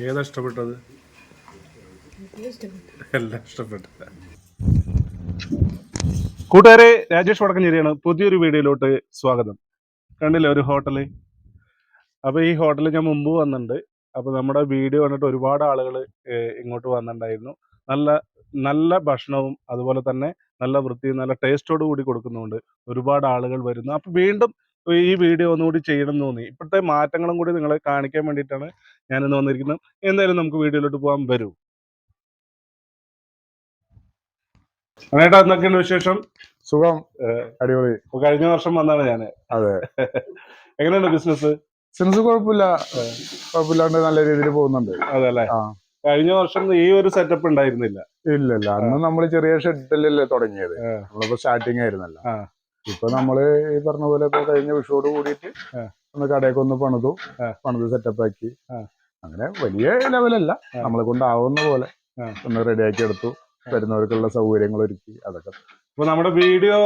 ഏതാ ഇഷ്ടപ്പെട്ടത്? എല്ലാം ഇഷ്ടപ്പെട്ടത് കൂട്ടുകാരെ രാജേഷ് വടക്കഞ്ചേരിയാണ് പുതിയൊരു വീഡിയോയിലോട്ട് സ്വാഗതം. കണ്ടില്ലേ ഒരു ഹോട്ടൽ? അപ്പൊ ഈ ഹോട്ടലിൽ ഞാൻ മുമ്പ് വന്നിട്ടുണ്ട്. അപ്പൊ നമ്മുടെ വീഡിയോ കണ്ടിട്ട് ഒരുപാട് ആളുകൾ ഇങ്ങോട്ട് വന്നിട്ടുണ്ടായിരുന്നു. നല്ല നല്ല ഭക്ഷണവും അതുപോലെ തന്നെ നല്ല വൃത്തിയും നല്ല ടേസ്റ്റോട് കൂടി കൊടുക്കുന്നുണ്ട്. ഒരുപാട് ആളുകൾ വരുന്നു. അപ്പൊ വീണ്ടും ഈ വീഡിയോ ഒന്നുകൂടി ചെയ്യണം എന്ന് തോന്നി. ഇപ്പോഴത്തെ മാറ്റങ്ങളും കൂടി നിങ്ങളെ കാണിക്കാൻ വേണ്ടിയിട്ടാണ് ഞാനിന്ന് വന്നിരിക്കുന്നത്. എന്തായാലും നമുക്ക് വീഡിയോയിലോട്ട് പോകാൻ വരൂ. അങ്ങേട്ടാ എന്തൊക്കെയുണ്ട് വിശേഷം? സുഖം. അടിപൊളി. കഴിഞ്ഞ വർഷം വന്നാണ് ഞാൻ അതെ. എങ്ങനെയുണ്ട് ബിസിനസ്? ബിസിനസ് കുഴപ്പമില്ല. കുഴപ്പമില്ലാണ്ട് നല്ല രീതിയിൽ പോകുന്നുണ്ട്. അതെ അല്ലേ കഴിഞ്ഞ വർഷം ഈ ഒരു സെറ്റപ്പ് ഉണ്ടായിരുന്നില്ല. ഇല്ലല്ല. ഇല്ല അന്ന് നമ്മൾ ചെറിയ ഷെഡിലല്ലേ തുടങ്ങിയത്. നമ്മളിപ്പോ സ്റ്റാർട്ടിങ് ആയിരുന്നല്ലോ. ഇപ്പൊ നമ്മൾ ഈ പറഞ്ഞ പോലെ ഇപ്പൊ കഴിഞ്ഞ വിഷുവോട് കൂടിയിട്ട് ഒന്ന് കടയൊക്കെ ഒന്ന് പണിതു. പണിത് സെറ്റപ്പ് ആക്കി. അങ്ങനെ വലിയ ലെവലല്ല. നമ്മളെ കൊണ്ടാവുന്ന പോലെ ഒന്ന് റെഡിയാക്കി എടുത്തു. വരുന്നവർക്കുള്ള സൗകര്യങ്ങൾ ഒരുക്കി. അതൊക്കെ. അപ്പൊ നമ്മുടെ വീഡിയോ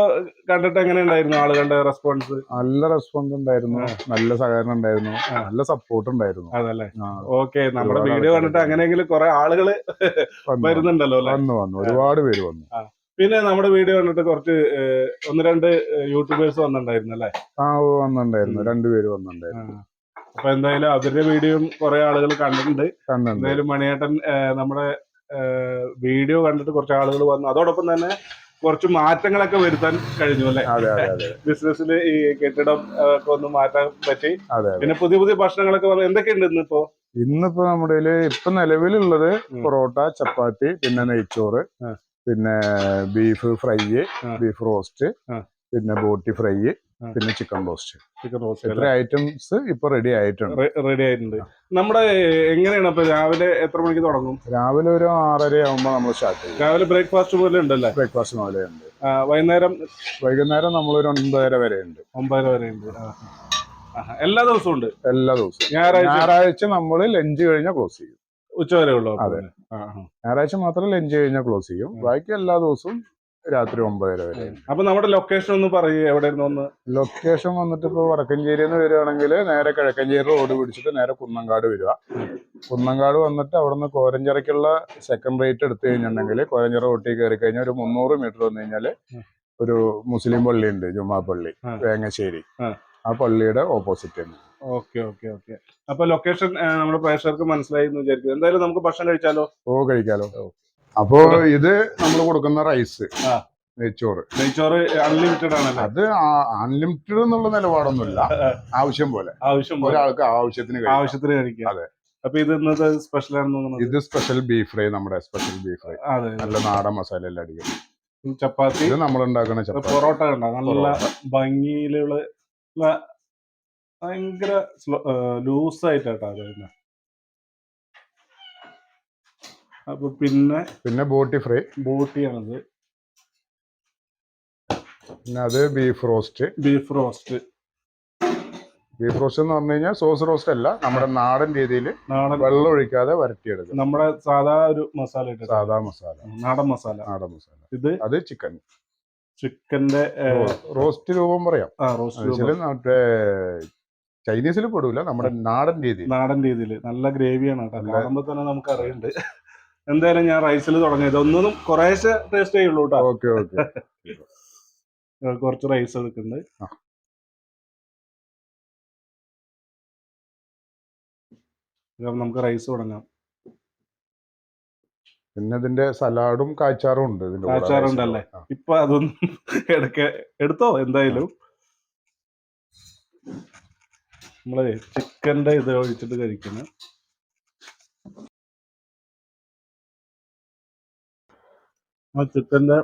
കണ്ടിട്ട് എങ്ങനെ ഉണ്ടായിരുന്നു? ആളുകളുടെ റെസ്പോൺസ് നല്ല റെസ്പോൺസ് ഉണ്ടായിരുന്നു. നല്ല സഹകരണം ഉണ്ടായിരുന്നു. നല്ല സപ്പോർട്ട് ഉണ്ടായിരുന്നു. അതല്ലേ? ഓക്കെ. നമ്മുടെ വീഡിയോ കണ്ടിട്ട് അങ്ങനെയെങ്കിലും കുറെ ആളുകൾ വരുന്നുണ്ടല്ലോ വന്നു വന്നു. ഒരുപാട് പേര് വന്നു. പിന്നെ നമ്മുടെ വീഡിയോ കണ്ടിട്ട് കുറച്ച് ഒന്ന് രണ്ട് യൂട്യൂബേഴ്സ് വന്നിട്ടുണ്ടായിരുന്നു അല്ലേ? ആ വന്നിട്ടുണ്ടായിരുന്നു. രണ്ടുപേര് വന്നിട്ടുണ്ടായിരുന്നു. അപ്പൊ എന്തായാലും അവരുടെ വീഡിയോയും കുറെ ആളുകൾ കണ്ടിട്ടുണ്ട്. എന്തായാലും മണിയേട്ടൻ നമ്മുടെ വീഡിയോ കണ്ടിട്ട് കുറച്ച് ആളുകൾ വന്നു. അതോടൊപ്പം തന്നെ കുറച്ച് മാറ്റങ്ങളൊക്കെ വരുത്താൻ കഴിഞ്ഞു അല്ലെ? അതെ അതെ അതെ ബിസിനസ്സിൽ ഈ കെട്ടിടം ഒക്കെ ഒന്ന് മാറ്റാൻ പറ്റി. പിന്നെ പുതിയ പുതിയ ഭക്ഷണങ്ങളൊക്കെ വന്നു. എന്തൊക്കെയുണ്ട് ഇന്നിപ്പോ? ഇന്നിപ്പോ നമ്മുടെ ഇപ്പൊ നിലവിലുള്ളത് പൊറോട്ട ചപ്പാത്തി പിന്നെ നെയ്ച്ചോറ്. പിന്നെ ബീഫ് ഫ്രൈ ബീഫ് റോസ്റ്റ് പിന്നെ ബോട്ടി ഫ്രൈ പിന്നെ ചിക്കൻ റോസ്റ്റ് ചിക്കൻ റോസ്റ്റ് ഇത്ര ഐറ്റംസ് ഇപ്പൊ റെഡി ആയിട്ടുണ്ട്. റെഡി ആയിട്ടുണ്ട്. നമ്മുടെ എങ്ങനെയാണ് അപ്പൊ രാവിലെ എത്ര മണിക്ക് തുടങ്ങും? രാവിലെ ഒരു ആറര ആകുമ്പോൾ നമ്മൾ സ്റ്റാർട്ട് ചെയ്യും. രാവിലെ ബ്രേക്ക്ഫാസ്റ്റ് പോലെ ഉണ്ടല്ലേ? ബ്രേക്ക്ഫാസ്റ്റ് പോലെ ഉണ്ട്. വൈകുന്നേരം? വൈകുന്നേരം നമ്മൾ ഒരു ഒൻപതര വരെ ഉണ്ട്. ഒമ്പതര വരെ ഉണ്ട്. എല്ലാ ദിവസവും ഉണ്ട്? എല്ലാ ദിവസവും. ഞായറാഴ്ച? ഞായറാഴ്ച നമ്മൾ ലഞ്ച് കഴിഞ്ഞാൽ ക്ലോസ് ചെയ്യും. ഉച്ച വരെ ഉള്ളൂ അതെ. ഞായറാഴ്ച മാത്രം ലഞ്ച് കഴിഞ്ഞാൽ ക്ലോസ് ചെയ്യും. ബാക്കി എല്ലാ ദിവസവും രാത്രി ഒമ്പതര വരെ അപ്പൊ നമ്മുടെ ലൊക്കേഷൻ ഒന്ന് പറയൂ എവിടെ ഒന്ന്? ലൊക്കേഷൻ വന്നിട്ട് ഇപ്പൊ വടക്കഞ്ചേരി എന്ന് വരികയാണെങ്കിൽ നേരെ കിഴക്കഞ്ചേരി റോഡ് പിടിച്ചിട്ട് നേരെ കുന്നങ്കാട് വരിക. കുന്നങ്കാട് വന്നിട്ട് അവിടുന്ന് കോരഞ്ചിറയ്ക്കുള്ള സെക്കൻഡ് റേറ്റ് എടുത്തു കഴിഞ്ഞിട്ടുണ്ടെങ്കിൽ കോരഞ്ചിറ റോട്ടിൽ കയറി കഴിഞ്ഞാൽ ഒരു മുന്നൂറ് മീറ്റർ വന്നു കഴിഞ്ഞാൽ ഒരു മുസ്ലിം പള്ളി ഉണ്ട് ജുമാ പള്ളി വേങ്ങശ്ശേരി. ആ. ആ പള്ളിയുടെ ഓപ്പോസിറ്റ് തന്നെ. Okay okay okay. അപ്പൊ ലൊക്കേഷൻ നമ്മുടെ പ്രേക്ഷകർക്ക് മനസ്സിലായി എന്ന് വിചാരിക്കും എന്തായാലും നമുക്ക് ഭക്ഷണം കഴിച്ചാലോ? ഓ കഴിക്കാലോ. അപ്പോ ഇത് നമ്മൾ കൊടുക്കുന്ന റൈസ്. നെയ്ച്ചോറ്. നെയ്ച്ചോറ് അൺലിമിറ്റഡ് ആണല്ലോ? അത് അൺലിമിറ്റഡ് എന്നുള്ള നിലപാടൊന്നുമില്ല. ആവശ്യം പോലെ. ആവശ്യം പോലെ. ഒരാൾക്ക് ആവശ്യത്തിന്. ആവശ്യത്തിന് കഴിക്കാം. അതെ. അപ്പൊ ഇത് ഇന്നത്തെ സ്പെഷ്യൽ ആണെന്ന് തോന്നുന്നു ഇത് സ്പെഷ്യൽ ബീഫ് ഫ്രൈ നമ്മുടെ സ്പെഷ്യൽ ബീഫ് ഫ്രൈ അതെ നല്ല നാടൻ മസാല എല്ലാം അടിക്കും ചപ്പാത്തി. ഇത് നമ്മൾ ഉണ്ടാക്കുന്ന പൊറോട്ട കണ്ട? നല്ല. ഭംഗിയിലുള്ള ഭയങ്കര ലൂസായിട്ടാട്ടോ വരുന്നത് അപ്പൊ പിന്നെ പിന്നെ ബോട്ടി ഫ്രൈ. ബോട്ടിയാണത്. പിന്നെ അത് beef roast. Beef roast. Beef roast എന്ന് പറഞ്ഞു കഴിഞ്ഞാൽ സോസ് റോസ്റ്റ് അല്ല നമ്മുടെ നാടൻ രീതിയിൽ നാടൻ വെള്ളം ഒഴിക്കാതെ വരട്ടിയെടുക്കും നമ്മുടെ സാധാ ഒരു മസാല ഇട്ട് സാധാ മസാല. നാടൻ മസാല. നാടൻ മസാല. ഇത് അത് ചിക്കൻ ചിക്കന്റെ റോസ്റ്റ് രൂപം പറയാം. അതിൽ മറ്റേ ചൈനീസിൽ പെടൂല നമ്മുടെ നാടൻ രീതി നാടൻ രീതിയിൽ നല്ല ഗ്രേവിയാണ് കേട്ടോ. തന്നെ നമുക്ക് അറിയുന്നുണ്ട് എന്തായാലും ഞാൻ റൈസിൽ തുടങ്ങിയത് ഒന്നും കുറേശ്ശെ ടേസ്റ്റ് ചെയ്യുള്ളൂ കേട്ടോ. Okay okay. കുറച്ച് റൈസ് എടുക്കുന്നുണ്ട്. നമുക്ക് റൈസ് തുടങ്ങാം. പിന്നെ ഇതിന്റെ സലാഡും കാച്ചാറും ഉണ്ട് ഇതിന്റെ കാച്ചാറുണ്ടല്ലേ? ഇപ്പൊ അതൊന്നും എടുക്ക എടുത്തോ എന്തായാലും? നമ്മളെ ചിക്കന്റെ ഇത് ഒഴിച്ചിട്ട് കഴിക്കുന്നത് ആ ചിക്കന്റെ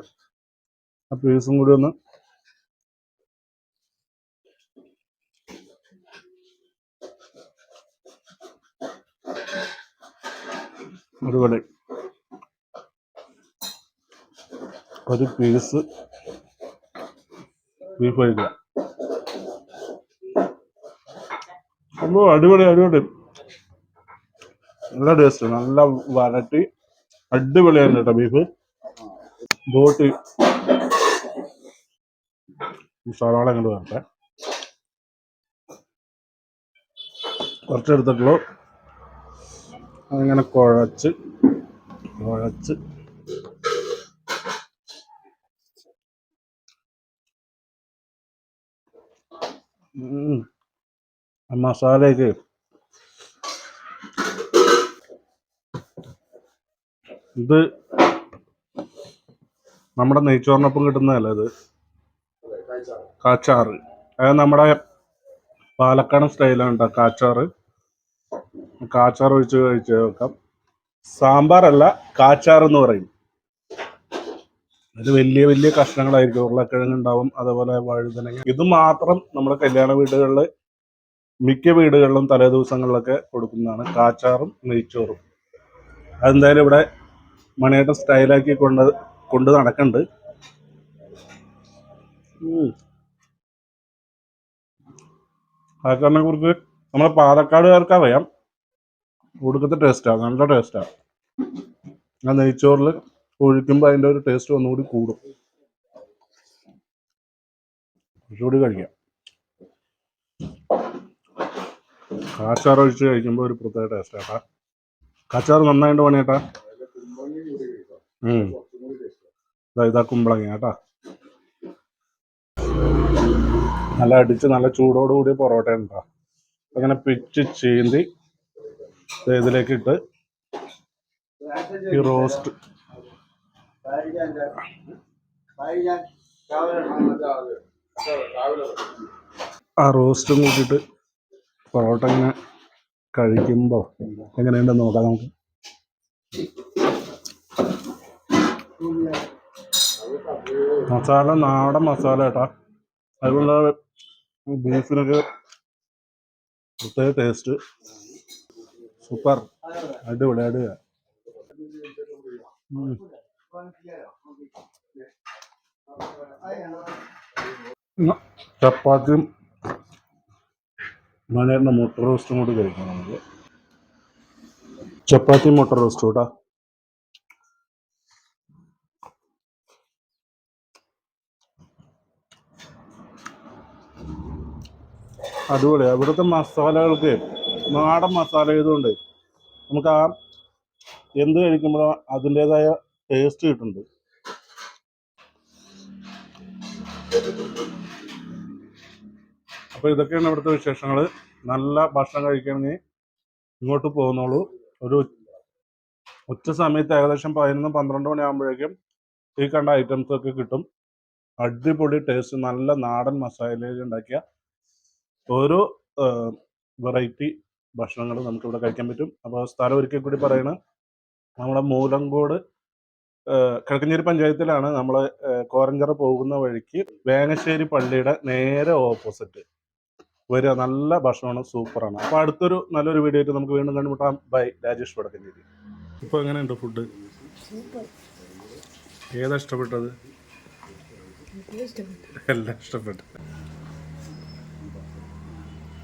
ആ പീസും കൂടി ഒന്ന് ഒരുപാട് ഒരു പീസ് ബീഫ് കഴിക്കുക അല്ലോ അടിപൊളി അടിപൊളി. നല്ല ടേസ്റ്റ് നല്ല വരട്ടി. അടിപൊളിയാണ് കേട്ടോ ബീഫ് ബോട്ട്. സവാള അങ്ങോട്ട് വരട്ടെ. കുറച്ചെടുത്തിട്ടുള്ളൂ. അങ്ങനെ കുഴച്ച് കുഴച്ച്. ഉം. മസാലയൊക്കെ ഇത് നമ്മുടെ നെയ്ച്ചോറിനൊപ്പം കിട്ടുന്നതല്ല ഇത്? കാച്ചാറ്. അത് നമ്മുടെ പാലക്കാടൻ സ്റ്റൈലാണ് കേട്ടോ കാച്ചാറ് കാച്ചാർ ഒഴിച്ച് കഴിച്ച് നോക്കാം. സാമ്പാറല്ല കാച്ചാർ എന്ന് പറയും. അത് വലിയ വലിയ കഷ്ണങ്ങളായിരിക്കും. ഉരുളക്കിഴങ്ങ് ഉണ്ടാവും അതേപോലെ വഴുതനങ്ങ. ഇത് മാത്രം നമ്മുടെ കല്യാണ വീടുകളിൽ മിക്ക വീടുകളിലും തലേ ദിവസങ്ങളിലൊക്കെ കൊടുക്കുന്നതാണ് കാച്ചാറും നെയ്ച്ചോറും. അതെന്തായാലും ഇവിടെ മണിയേട്ടൻ സ്റ്റൈലാക്കി കൊണ്ട് കൊണ്ട് നടക്കുന്നുണ്ട്. കാച്ചാറിനെ കുറിച്ച് നമ്മളെ പാലക്കാടുകാർക്ക് അറിയാം. ഒടുക്കത്തെ ടേസ്റ്റാണ് നല്ല ടേസ്റ്റാണ് ആ. നെയ്ച്ചോറിൽ ഒഴിക്കുമ്പോൾ അതിന്റെ ഒരു ടേസ്റ്റ് ഒന്നുകൂടി കൂടും. കുറച്ചുകൂടി കഴിക്കാം. കാച്ചാർ ഒഴിച്ച് കഴിക്കുമ്പോൾ ഒരു പ്രത്യേക ടേസ്റ്റ് ആട്ടാ. കാച്ചാർ നന്നായിട്ട് പണിയേട്ടാ. ഇതാ കുമ്പളങ്ങ കേട്ടാ നല്ല അടിച്ച് നല്ല ചൂടോട് കൂടി പൊറോട്ട ഉണ്ടാ അങ്ങനെ പിച്ച് ചീന്തി ഇതിലേക്ക് ഇട്ട് ഈ റോസ്റ്റ് ആ റോസ്റ്റും കൂട്ടിയിട്ട് പൊറോട്ട ഇങ്ങനെ കഴിക്കുമ്പോൾ എങ്ങനെയുണ്ടെന്ന് നോക്കാം നമുക്ക്. മസാല നാടൻ മസാല കേട്ടാ. അതുകൊണ്ട് ബീഫിനൊക്കെ പ്രത്യേക ടേസ്റ്റ് സൂപ്പർ. അടിപൊളി അടിപൊളി. ചപ്പാത്തിയും മലയുടെ മുട്ട റോസ്റ്റും കൂടി കഴിക്കാം നമുക്ക്. ചപ്പാത്തി മുട്ട റോസ്റ്റ് കൂട്ടാ. അടിപൊളി. അവിടുത്തെ മസാലകൾക്ക് നാടൻ മസാല ആയതുകൊണ്ട് നമുക്ക് ആ എന്ത് കഴിക്കുമ്പോഴും അതിന്റേതായ ടേസ്റ്റ് കിട്ടുന്നുണ്ട്. അപ്പോൾ ഇതൊക്കെയാണ് ഇവിടുത്തെ വിശേഷങ്ങൾ നല്ല ഭക്ഷണം കഴിക്കണമെങ്കിൽ ഇങ്ങോട്ട് പോകുന്നുള്ളൂ. ഒരു ഉച്ച സമയത്ത് ഏകദേശം പതിനൊന്ന് പന്ത്രണ്ട് മണിയാകുമ്പോഴേക്കും ഈ കണ്ട ഐറ്റംസ് ഒക്കെ കിട്ടും. അടിപൊളി ടേസ്റ്റ് നല്ല നാടൻ മസാലയിൽ ഉണ്ടാക്കിയ ഓരോ വെറൈറ്റി ഭക്ഷണങ്ങൾ നമുക്ക് ഇവിടെ കഴിക്കാൻ പറ്റും. അപ്പോൾ സ്ഥലം ഒരിക്കൽ കൂടി പറയണം നമ്മുടെ മൂലങ്കോട് കിഴക്കഞ്ചേരി പഞ്ചായത്തിലാണ് നമ്മൾ കോരഞ്ചിറ പോകുന്ന വഴിക്ക് വേങ്ങശ്ശേരി പള്ളിയുടെ നേരെ ഓപ്പോസിറ്റ് വരിക. നല്ല ഭക്ഷണമാണ്. സൂപ്പറാണ്. അപ്പോൾ അടുത്തൊരു നല്ലൊരു വീഡിയോ ആയിട്ട് നമുക്ക് വീണ്ടും കണ്ടുമുട്ടാം. ബൈ. രാജേഷ് വടക്കഞ്ചേരി ഇപ്പോൾ എങ്ങനെയുണ്ട് ഫുഡ് ഏതാ ഇഷ്ടപ്പെട്ടത്. എല്ലാം ഇഷ്ടപ്പെട്ടു.